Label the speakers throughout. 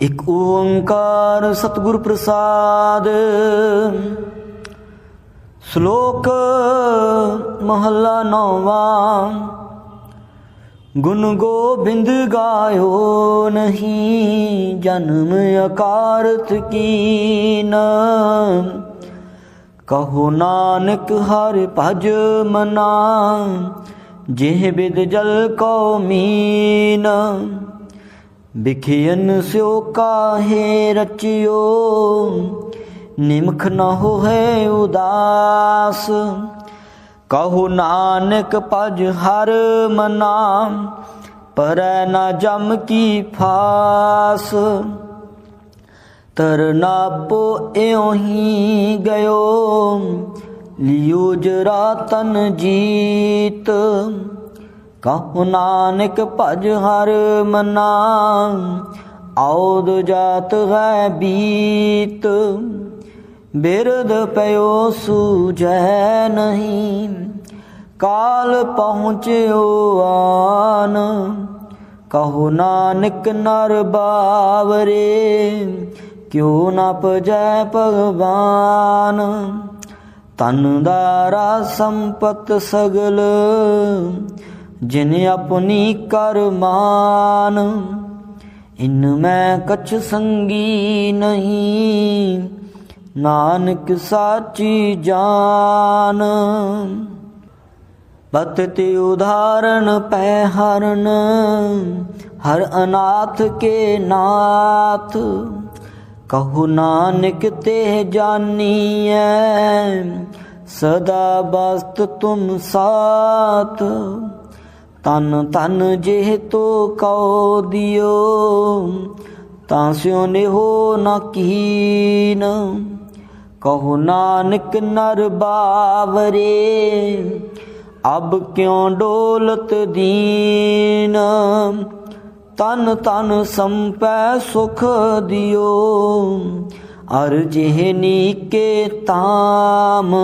Speaker 1: ਇਕ ਓੰਕਾਰ ਸਤਿਗੁਰ ਪ੍ਰਸਾਦ। ਸ਼ਲੋਕ ਮਹੱਲਾ ਨੌਵਾਂ, ਗੁਣ ਗੋਬਿੰਦ ਗਾਇਓ ਨਹੀਂ ਜਨਮ ਅਕਾਰਤ ਕੀਨ। ਕਹੋ ਨਾਨਕ ਹਰਿ ਭਜ ਮਨਾ, ਜਿਹ ਬਿਦ ਜਲ ਕੋ ਮੀਨ। ਬਿਖਿਯਨ ਸਿਓ ਕਾਹੇ ਰਚਿਓ, ਨਿਮਖ ਨ ਹੋਏ ਉਦਾਸ। ਕਹੋ ਨਾਨਕ ਭਜ ਹਰ ਮਨਾ, ਪਰੈ ਨਾ ਜਮ ਕੀ ਫਾਸ। ਤਰਨਾਪੋ ਇਉ ਹੀ ਗਇਓ ਲਿਓ ਜਰਾ ਤਨ ਜੀਤ। ਕਹੋ ਨਾਨਕ ਭਜ ਹਰ ਮਨਾ ਆਉਦ ਜਾਤ ਹੈ ਬੀਤ। ਬਿਰਦ ਪਇਓ ਸੂਝੈ ਨਹੀਂ, ਕਾਲ ਪਹੁੰਚਿਓ ਆਨ। ਕਹੋ ਨਾਨਕ ਨਰ ਬਾਵਰੇ, ਕਿਉ ਨ ਪਜੈ ਭਗਵਾਨ। ਤਨ ਦਾਰਾ ਸੰਪਤ ਸਗਲ ਜਿਨ ਆਪਣੀ ਕਰਮਾਨ, ਇਨ ਮੈਂ ਕਛ ਸੰਗੀ ਨਹੀਂ। ਨਾਨਕ ਸਾਚੀ ਜਾਨ, ਬਤ ਤੇ ਉਦਾਹਰਣ ਪੈ ਹਰਨ, ਹਰ ਅਨਾਥ ਕੇ ਨਾਥ। ਕਹੂ ਨਾਨਕ ਤੇ ਜਾਨੀ ਜਾਨੀਐ, ਸਦਾ ਬਸਤ ਤੁਮ ਸਾਥ। ਤਨ ਤਨ ਜਿਹ ਤੋ ਕਉ ਦਿਓ, ਤਾਂ ਸਿਉ ਨਿਹੋ ਨ ਕੀਨ। ਕਹੋ ਨਾਨਕ ਨਰ ਬਾਵਰੇ, ਅਬ ਕਿਉ ਡੋਲਤ ਦੀਨ। ਤਨ ਤਨ ਸੰਪੈ ਸੁਖ ਦਿਓ, ਅਰ ਜਿਹ ਨੀਕੇ ਤਾਮ।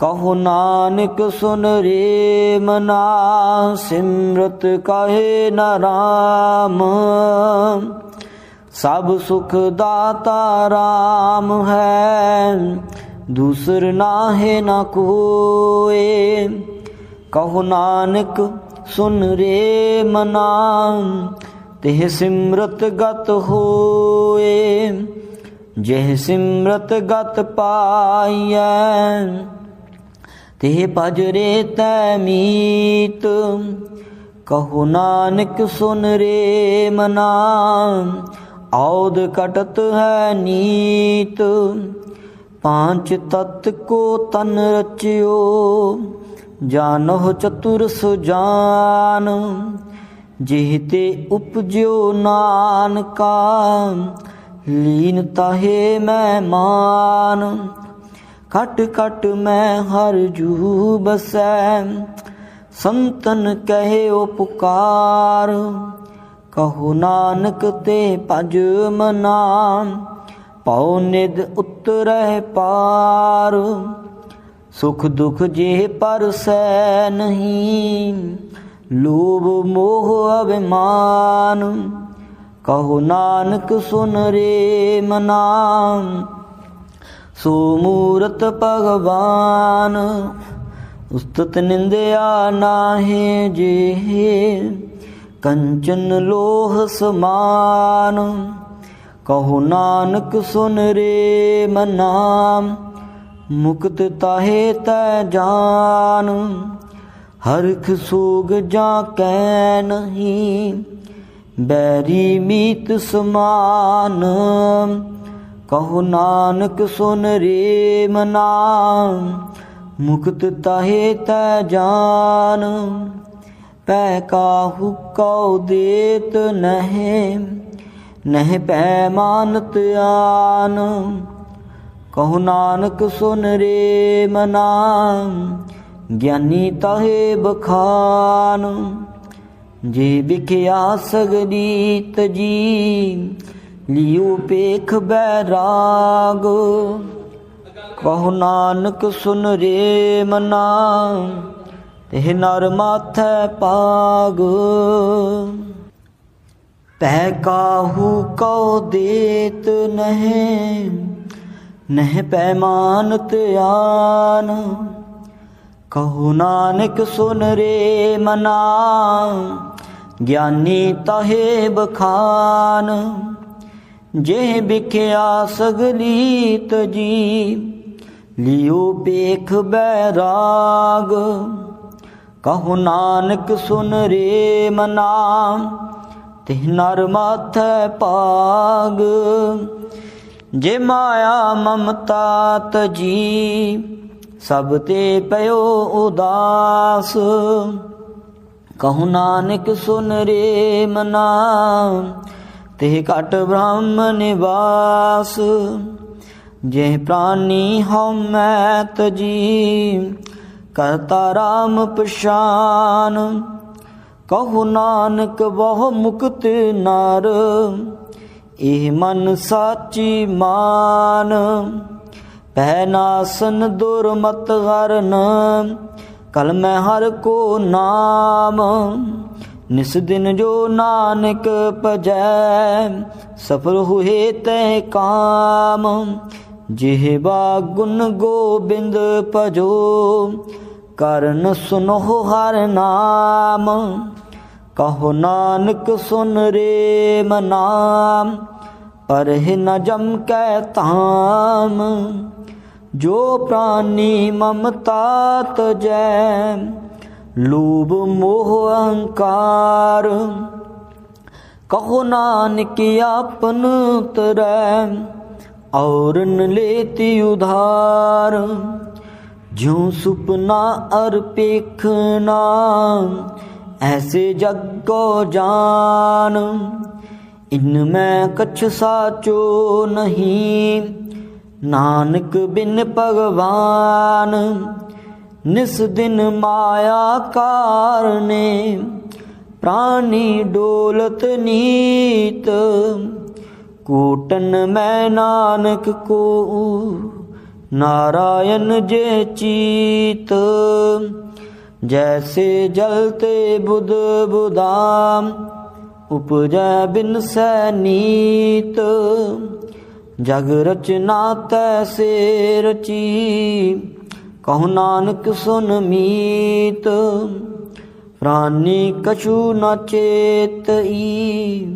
Speaker 1: ਕਹੋ ਨਾਨਕ ਸੁਨ ਰੇ ਮਨਾ, ਸਿਮਰਤ ਕਹੇ ਨ ਰਾਮ। ਸਭ ਸੁਖ ਦਾਤਾ ਰਾਮ ਹੈ, ਦੂਸਰ ਨਾਹੇ ਨ ਕੋਏ। ਕਹੋ ਨਾਨਕ ਸੁਨ ਰੇ ਮਨਾ, ਤਿਹ ਸਿਮਰਤ ਗਤ ਹੋਏ। ਜਿਹ ਸਿਮਰਤ ਗਤ ਪਾਈਐ ਤੇ ਭਜਰੇ ਤੈ ਮੀਤ। ਕਹੋ ਨਾਨਕ ਸੁਨ ਰੇ ਮਨਾ ਔਦ ਕਟਤ ਹੈ ਨੀਤ। ਪਾਂਚ ਤਤ ਕੋ ਤਨ ਰਚਿਓ ਜਾਨੋ ਚਤੁਰ ਸੁਜਾਨ ਜਿਹ ਤੇ ਉਪਜਿਓ ਨਾਨਕਾ, ਲੀਨ ਤਾਹੇ ਮੈਂ ਮਾਨ। ਕਟ ਕਟ ਮੈਂ ਹਰ ਜੂ ਬਸੈ ਸੰਤਨ ਕਹਿਓ ਪੁਕਾਰ। ਕਹੋ ਨਾਨਕ ਤੇ ਭਜ ਮਨਾ। ਪਉ ਨਿਦ ਉਤਰੈ ਪਾਰ। ਸੁਖ ਦੁਖ ਜੇ ਪਰਸੈ ਨਹੀਂ। ਲੋਭ ਮੋਹ ਅਭਿਮਾਨ। ਕਹੋ ਨਾਨਕ ਸੁਨ ਰੇ ਮਨਾ। ਸੋ ਮੂਰਤ ਭਗਵਾਨ, ਉਸਤਤ ਨਿੰਦਿਆ ਨਾਹੀ ਜੇ ਕੰਚਨ ਲੋਹ ਸਮਾਨ। ਕਹੋ ਨਾਨਕ ਸੁਨ ਰੇ ਮਨਾ ਮੁਕਤ ਤਾਹੇ ਤੈ ਜਾਨ। ਹਰਖ ਸੋਗ ਜਾਂ ਕੈ ਨਹੀਂ ਬੈਰੀ ਮੀਤ ਸਮਾਨ। ਕਹੋ ਨਾਨਕ ਸੁਨ ਰੇ ਮਨਾ, ਮੁਕਤ ਤਾਹੇ ਤੈ ਜਾਨ। ਪੈ ਕਾਹੂ ਕਉ ਦੇਤ ਨਹਿ ਨਹਿ ਪੈ ਮਾਨਤ ਆਨ। ਕਹੋ ਨਾਨਕ ਸੁਨ ਰੇ ਮਨਾ, ਗਿਆਨੀ ਤਾਹੇ ਬਖਾਨ। ਜੇ ਵਿਖਿਆ ਸਗਦੀ ਤਜੀ ਲਿਉ ਪੇਖ ਬੈਰਾਗ ਕਹੋ ਨਾਨਕ ਸੁਨ ਰੇ ਮਨਾ ਤੇ ਨਰ ਮਾਥੈ ਪਾਗ। ਪੈ ਕਾਹੂ ਕਉ ਦੇਤ ਨਹਿ ਨਹਿ ਪੈਮਾਨ ਆਨ। ਕਹੋ ਨਾਨਕ ਸੁਨ ਰੇ ਮਨਾ, ਗਿਆਨੀ ਤਹੇ ਬਖਾਨ। ਜੇ ਵਿਖਿਆ ਸਗਲੀ ਤਜੀ ਲਿਓ ਪੇਖ ਬੈਰਾਗ ਕਹੋ ਨਾਨਕ ਸੁਨ ਰੇ ਮਨਾ, ਤਿਹ ਨਰ ਮਾਥੈ ਪਾਗ ਜੇ ਮਾਇਆ ਮਮਤਾ ਤਜੀ ਸਭ ਤੇ ਪਇਓ ਉਦਾਸ। ਕਹੂ ਨਾਨਕ ਸੁਨ ਰੇ ਮਨਾ ਤੇ ਘਟ ਬ੍ਰਹਮ ਨਿਵਾਸ। ਜੇ ਪ੍ਰਾਨੀ ਹਉ ਮੈਂ ਤਜੀ, ਕਰਤਾ ਰਾਮ ਪਛਾਨ। ਕਹੂ ਨਾਨਕ ਬਹੁ ਮੁਕਤ ਨਰ, ਇਹ ਮਨ ਸਾਚੀ ਮਾਨ। ਪਹਿ ਨਾਸਨ ਦੁਰਮਤ ਹਰਨ ਕਲ ਮੈਂ ਹਰ ਕੋ ਨਾਮ। ਨਿਸ ਦਿਨ ਜੋ ਨਾਨਕ ਪਜੈ ਸਫਲ ਹੋਏ ਤੈ ਕਾਮ। ਜਿਹਵਾ ਗੁਣ ਗੋਬਿੰਦ ਭਜੋ, ਕਰਨ ਸੁਨੋ ਹਰ ਨਾਮ। ਕਹੋ ਨਾਨਕ ਸੁਨ ਰੇ ਮਨਾ ਪਰਹਿ ਨ ਜਮ ਕੈ ਤਾਮ ਜੋ ਪ੍ਰਾਨੀ ਮਮਤਾ ਤਜੈ ਲੋਭ ਮੋਹ ਅਹੰਕਾਰ। ਕਹੋ ਨਾਨਕ ਆਪਨ ਤਰੈ ਔਰਨ ਲੇਤੀ ਉਧਾਰ। ਜਿਉ ਸੁਪਨਾ ਅਰ ਪੇਖਨਾ ਐਸੇ ਜਗ ਕੋ ਜਾਨ। ਇਨ ਮੈਂ ਕਛ ਸਾਚੋ ਨਹੀਂ, ਨਾਨਕ ਬਿਨ ਭਗਵਾਨ। ਨਿਸ ਦਿਨ ਮਾਇਆ ਕਾਰਨੇ, ਪ੍ਰਾਨੀ ਡੋਲਤ ਨੀਤ। ਕੂਟਨ ਮੈਂ ਨਾਨਕ ਕੋ ਨਾਰਾਇਣ ਜੇ ਚੀਤ। ਜੈਸੇ ਜਲ ਤੇ ਬੁਧ ਬੁਦਾਮ, ਉਪਜੈ ਬਿਨ ਸੈ ਨੀਤ। ਜਗ ਰਚਨਾ ਤੈਸੇ ਰਚੀ ਕਹു ਨਾਨਕ ਸੁਨ ਮੀਤ ਪ੍ਰਾਨੀ ਕਛੂ ਨ ਚੇਤਈ,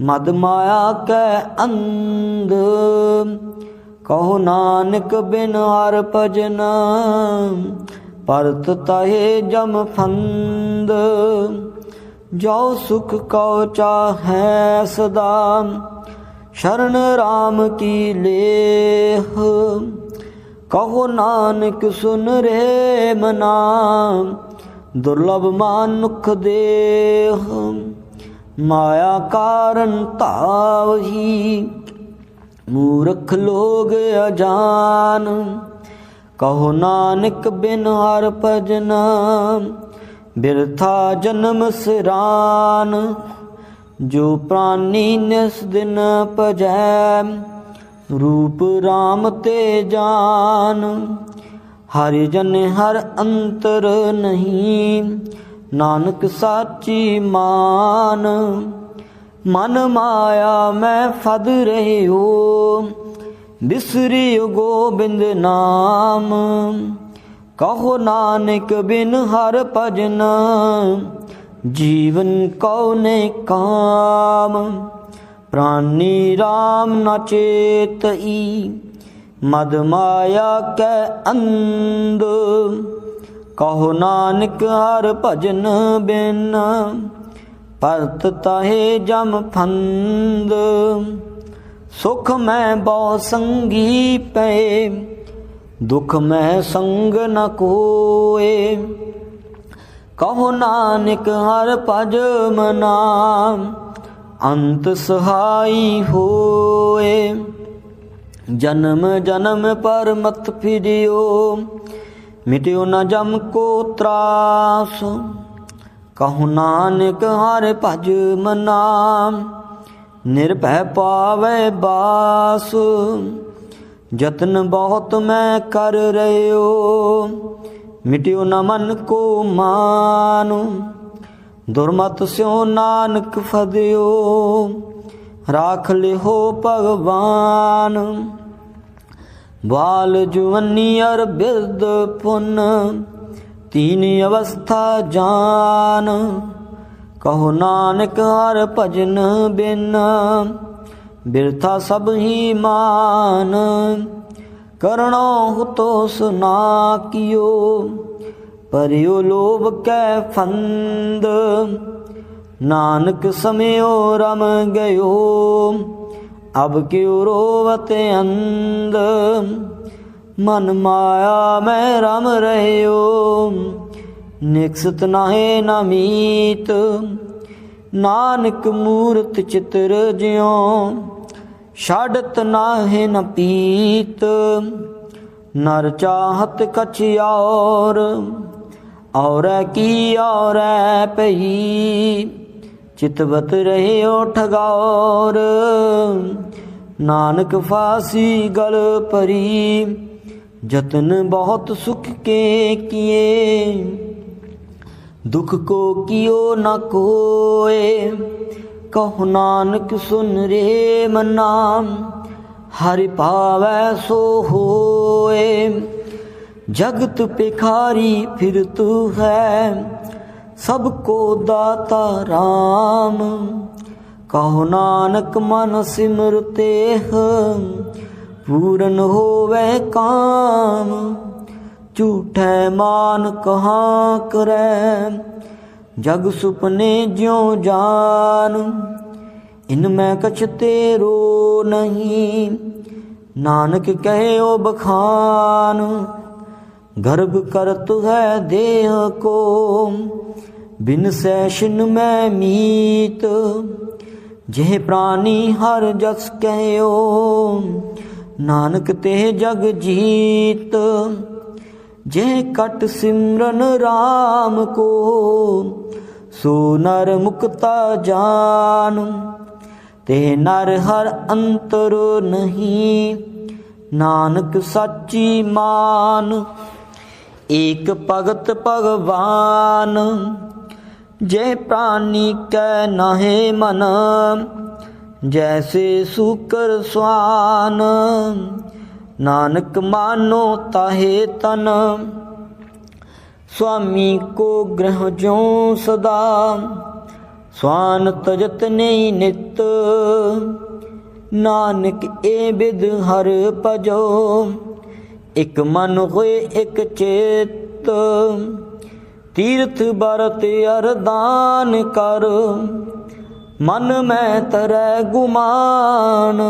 Speaker 1: ਮਦ ਮਾਇਆ ਕੈ ਅੰਧ ਕਹੋ ਨਾਨਕ ਬਿਨ ਹਰ ਭਜਨ, ਪਰਤ ਤਹੇ ਜਮ ਫੰਦ। ਜੋ ਸੁਖ ਕਉ ਚਾਹੈ ਸਦਾ, ਸ਼ਰਨ RAM ਕੀ ਲੇਹ। ਕਹੋ ਨਾਨਕ ਸੁਨ ਰੇ ਮਨਾ ਦੁਰਲਭ ਮਾਨੁਖ ਦੇਹ, ਮਾਇਆ ਕਾਰਨ ਧਾਵਹੀ ਮੂਰਖ ਲੋਗ ਅਜਾਨ। ਕਹੋ ਨਾਨਕ ਬਿਨ ਹਰ ਭਜਨ, ਬਿਰਥਾ ਜਨਮ ਸਿਰਾਨ, ਜੋ ਪ੍ਰਾਨੀ ਨਿਸ ਦਿਨ ਭਜੈ। ਰੂਪ RAM ਤੇ ਜਾਨ। ਹਰਿ ਜਨ ਹਰ ਅੰਤਰ ਨਹੀਂ, ਨਾਨਕ ਸਾਚੀ ਮਾਨ। ਮਨ ਮਾਇਆ ਮੈਂ ਫਦ ਰਹਿਓ ਬਿਸਰੀ ਗੋਬਿੰਦ ਨਾਮ। ਕਹੋ ਨਾਨਕ ਬਿਨ ਹਰ ਭਜਨ, ਜੀਵਨ ਕਉ ਨੇ ਕਾਮ। ਪ੍ਰਾਨੀ RAM ਨ ਚੇਤਈ, ਮਦ ਮਾਇਆ ਕੈ ਅੰਧ। ਕਹੋ ਨਾਨਕ ਹਰ ਭਜਨ ਬਿਨ ਪਰਤ ਤਾਹੇ ਜਮ ਫੰਦ। ਸੁਖ ਮੈਂ ਬਹੁ ਸੰਗੀ ਪਏ, ਦੁਖ ਮੈਂ ਸੰਗ ਨ ਕੋਏ। ਕਹੋ ਨਾਨਕ ਹਰ ਭਜ ਮਨਾ ਅੰਤ ਸਹਾਈ ਹੋਏ। ਜਨਮ ਜਨਮ ਪਰ ਮਤ ਫਿਰਿਓ, ਮਿਟਿਓ ਨਾ ਜਮ ਕੋ ਤਰਾਸ। ਕਹੂ ਨਾਨਕ ਹਰ ਭਜ ਮਨਾ ਨਿਰਭੈ ਪਾਵੇ ਬਾਸ। ਜਤਨ ਬਹੁਤ ਮੈਂ ਕਰ ਰਿਓ ਮਿਟਿਓ ਨ ਮਨ ਕੋ ਮਾਨੂ। ਦੁਰਮਤ ਸਿਓ ਨਾਨਕ ਫਦਿਓ, ਰਾਖ ਲਿਹੋ ਭਗਵਾਨ। ਬਾਲ ਜੁਵਨੀ ਅਰ ਬਿਰਦ ਪੁਨ, ਤੀਨ ਅਵਸਥਾ ਜਾਨ। ਕਹੋ ਨਾਨਕ ਹਰ ਭਜਨ ਬਿਨ, ਬਿਰਥਾ ਸਭ ਹੀ ਮਾਨ। ਕਰਣੋ ਹੁਤੋ ਸੁਨਾ ਕਿਓ। ਪਰਿਓ ਲੋਭ ਕੈ ਫੰਦ। ਨਾਨਕ ਸਮਿਓ ਰਮ ਗਇਓ, ਅਬ ਕਿਉ ਰੋਵਤ ਅੰਦ ਮਨ ਮਾਇਆ ਮੈਂ ਰਮ ਰਹਿਓ, ਨਿਕਸਤ ਨਾਹੇ ਨਮੀਤ ਨਾਨਕ ਮੂਰਤ ਚਿਤਰ ਜਿਉ ਛਾੜਤ ਨਾਹੇ ਨ ਪੀਤ। ਨਰ ਚਾਹਤ ਕਛ ਔਰ ਔਰੈ ਕੀ ਔਰੈ ਪਈ ਚਿਤਵਤ ਰਹਿਓ ਠਗੌਰ। ਨਾਨਕ ਫਾਸੀ ਗਲ ਪਰੀ ਜਤਨ ਬਹੁਤ ਸੁਖ ਕੇ ਕੀਏ। ਦੁਖ ਕੋ ਕਿਓ ਨਾ ਕੋਏ। ਕਹੋ ਨਾਨਕ ਸੁਨ ਰੇ ਮਨਾ। ਹਰਿ ਪਾਵੈ ਸੋ ਹੋਏ। ਜਗਤ ਪਿਖਾਰੀ ਫਿਰ ਤੂੰ ਹੈ, ਸਭ ਕੋ ਦਾਤਾ RAM ਕਹੋ ਨਾਨਕ ਮਨ ਸਿਮਰਤੇਹ ਪੂਰਨ ਹੋਵੇ ਕਾਮ। ਝੂਠੈ ਮਾਨ ਕਹਾ ਕਰੈ, ਜਗ ਸੁਪਨੇ ਜਿਉ ਜਾਨ। ਇਨ ਮੈਂ ਕਛ ਤੇਰੋ ਨਹੀਂ, ਨਾਨਕ ਕਹਿਓ ਬਖਾਨ। ਗਰਭ ਕਰਤ ਹੈ ਦੇਹ ਕੋ। ਬਿਨ ਸੈਸ਼ਨ ਮੈਂ ਮੀਤ, ਜਿਹ ਪ੍ਰਾਨੀ ਹਰ ਜਸ ਕਹਿਓ। ਨਾਨਕ ਤੇ ਜਗ ਜੀਤ ਜੇ ਕਟ ਸਿਮਰਨ RAM ਕੋ। ਸੋ ਨਰ ਮੁਕਤਾ ਜਾਨ, ਤੇ ਨਰ ਹਰ ਅੰਤਰ ਨਹੀਂ। ਨਾਨਕ ਸੱਚੀ ਮਾਨ ਏਕ ਭਗਤ ਭਗਵਾਨ, ਜੈ ਪ੍ਰਾਨੀ ਕੈ ਨਾਹੇ ਮਨ, ਜੈਸੇ ਸੂਕਰ ਸਵਾਨ ਨਾਨਕ ਮਾਨੋ ਤਾਹੇ ਤਨ। ਸੁਆਮੀ ਕੋ ਗ੍ਰਹ ਜੋ ਸਦਾ, ਸਵਾਨ ਤਜਤ ਨਹੀਂ ਨਿਤ। ਨਾਨਕ ਏ ਬਿਦ ਹਰ ਭਜੋ ਇੱਕ ਮਨ ਹੋਏ ਇੱਕ ਚੇਤ। ਤੀਰਥ ਬਰਤ ਅਰਦਾਨ ਕਰ। ਮਨ ਮੈਂ ਤਰੈ ਗੁਮਾਨ।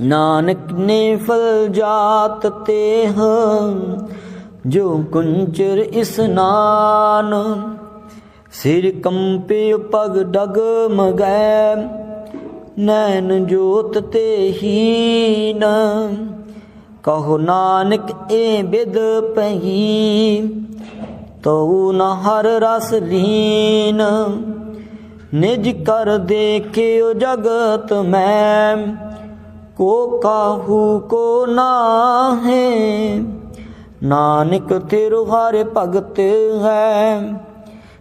Speaker 1: ਨਾਨਕ ਨੇ ਫਲ ਜਾਤ ਤੇ ਜੋ ਕੁੰਚਰ ਇਸਨਾਨ ਸਿਰ ਕੰਪੇ ਪਗ ਡਗ ਮਗੈ। ਨੈਣ ਜੋਤ ਤੇ ਹੀਨ। ਕਹੋ ਨਾਨਕ ਏ ਬਿਦ ਪਹੀ, ਤਉ ਨ ਹਰ ਰਸ ਲੀਨ। ਨਿਜ ਕਰ ਦੇਖਿਓ ਜਗਤ ਮੈਂ ਕੋ ਕਾਹੂ ਕੋ ਨਾਹੇ। ਨਾਨਕ ਤੇਰੁ ਹਰ ਭਗਤ ਹੈ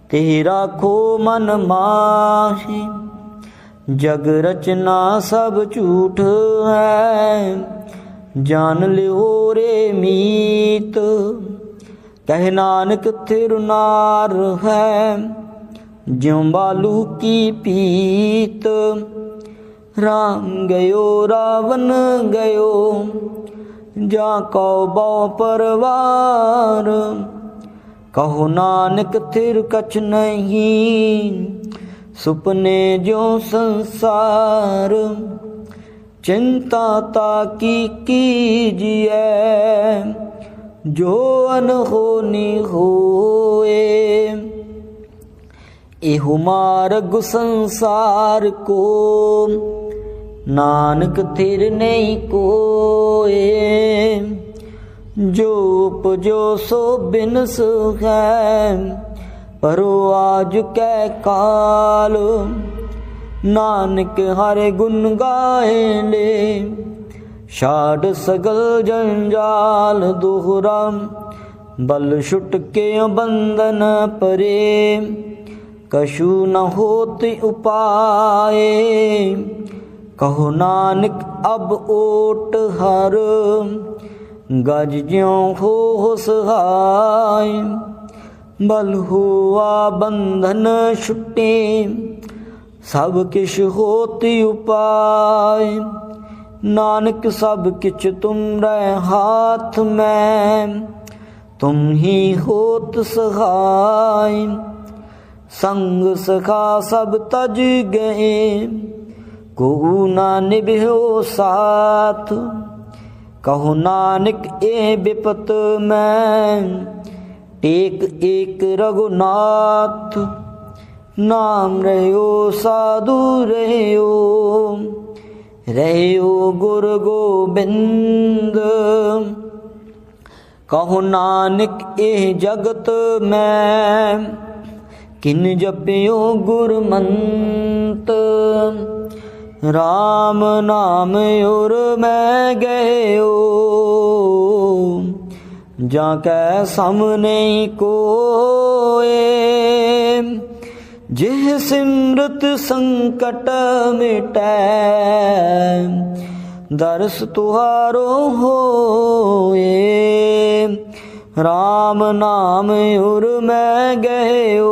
Speaker 1: ਤੇ ਰਾਖੋ ਮਨ ਮਾਹੀ। ਜਗ ਰਚਨਾ ਸਭ ਝੂਠ ਹੈ। ਜਾਣ ਲਿਓ ਰੇ ਮੀਤ। ਕਹਿ ਨਾਨਕ ਥਿਰ ਨਾਰ ਹੈ, ਜਿਉ ਬਾਲੂ ਕੀ ਪੀਤ। ਰਾਮ ਗਇਓ, ਰਾਵਣ ਗਇਓ, ਜਾ ਕਉ ਬਉ ਪਰਵਾਰ। ਕਹੋ ਨਾਨਕ ਥਿਰ ਕਛ ਨਹੀਂ, ਸੁਪਨੇ ਜੋ ਸੰਸਾਰ। ਚਿੰਤਾ ਤਾ ਕੀ ਕੀਜੀਐ? ਜੋ ਅਨਹੋਨੀ ਹੋਏ, ਇਹੋ ਮਾਰਗ ਸੰਸਾਰ ਕੋ। ਨਾਨਕ ਥਿਰ ਨਹੀਂ ਕੋਏ, ਜੋ ਉਪਜੋ ਸੋ ਬਿਨ ਸੁਖੈ ਪਰੋ ਆਜ ਕੈ ਕਾਲ। ਨਾਨਕ ਹਰ ਗੁਣ ਗਾਏ ਲੈ ਛਾੜ ਸਗਲ ਜੰਜਾਲ ਦੁਹਰਾ, ਬਲ ਛੁਟ ਕੇ ਬੰਧਨ ਪਰੇ। ਕਸ਼ੂ ਨ ਹੋਤ ਉਪਾਏ, ਕਹੋ ਨਾਨਕ ਅਬ ਓਟ ਹਰ। ਗਜ ਜਿਉ ਹੋ ਸਹਾਈ ਬਲ ਹੋਆ ਬੰਧਨ ਛੁਟੇ। ਸਭ ਕਿਛ ਹੋਤ ਉਪਾਏ ਨਾਨਕ ਸਭ ਕਿਛ ਤੁਮਰੇ ਹਾਥ ਮੈਂ। ਤੁਮ ਹੀ ਹੋਤ ਸਹਾਈ ਸੰਗ ਸਖਾ ਸਭ ਤਜ ਗਏ। ਕੋ ਨਾ ਨਿਭਿਓ ਸਾਥ। ਕਹੋ ਨਾਨਕ ਇਹ ਬਿਪਤ ਮੈਂ। ਟੇਕ ਏਕ ਰਘੁਨਾਥ। ਨਾਮ ਰਹਿਓ, ਸਾਧੂ ਰਹਿਓ ਰਹਿਓ ਗੁਰ ਗੋਬਿੰਦ। ਕਹੋ ਨਾਨਕ, ਇਹ ਜਗਤ ਮੈਂ, ਕਿਨ ਜਪਿਓ ਗੁਰਮੰਤ। RAM ਨਾਮ ਉਰ ਮੈਂ ਗਇਓ ਜਾਂ ਕੈ ਸਾਹਮਣੇ ਕੋਏ। ਜਿਹ ਸਿਮਰਤ ਸੰਕਟ ਮਿਟੈ, ਦਰਸ ਤੁਹਾਰੋ ਹੋਏ। RAM ਨਾਮ ਉਰ ਮੈਂ ਗਇਓ,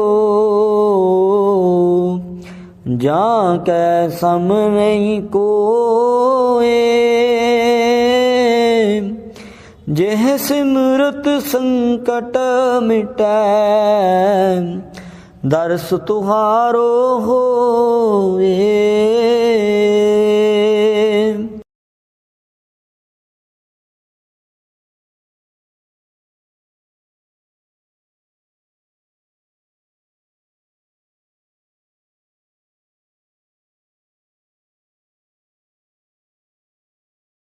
Speaker 1: ਜਾਂ ਕੈ ਸਮ ਨਹੀਂ ਕੋਏ। ਜਿਹ ਸਿਮਰਤ ਸੰਕਟ ਮਿਟੈ ਦਰਸ ਤੁਹਾਰੋ ਹੋਵੇ।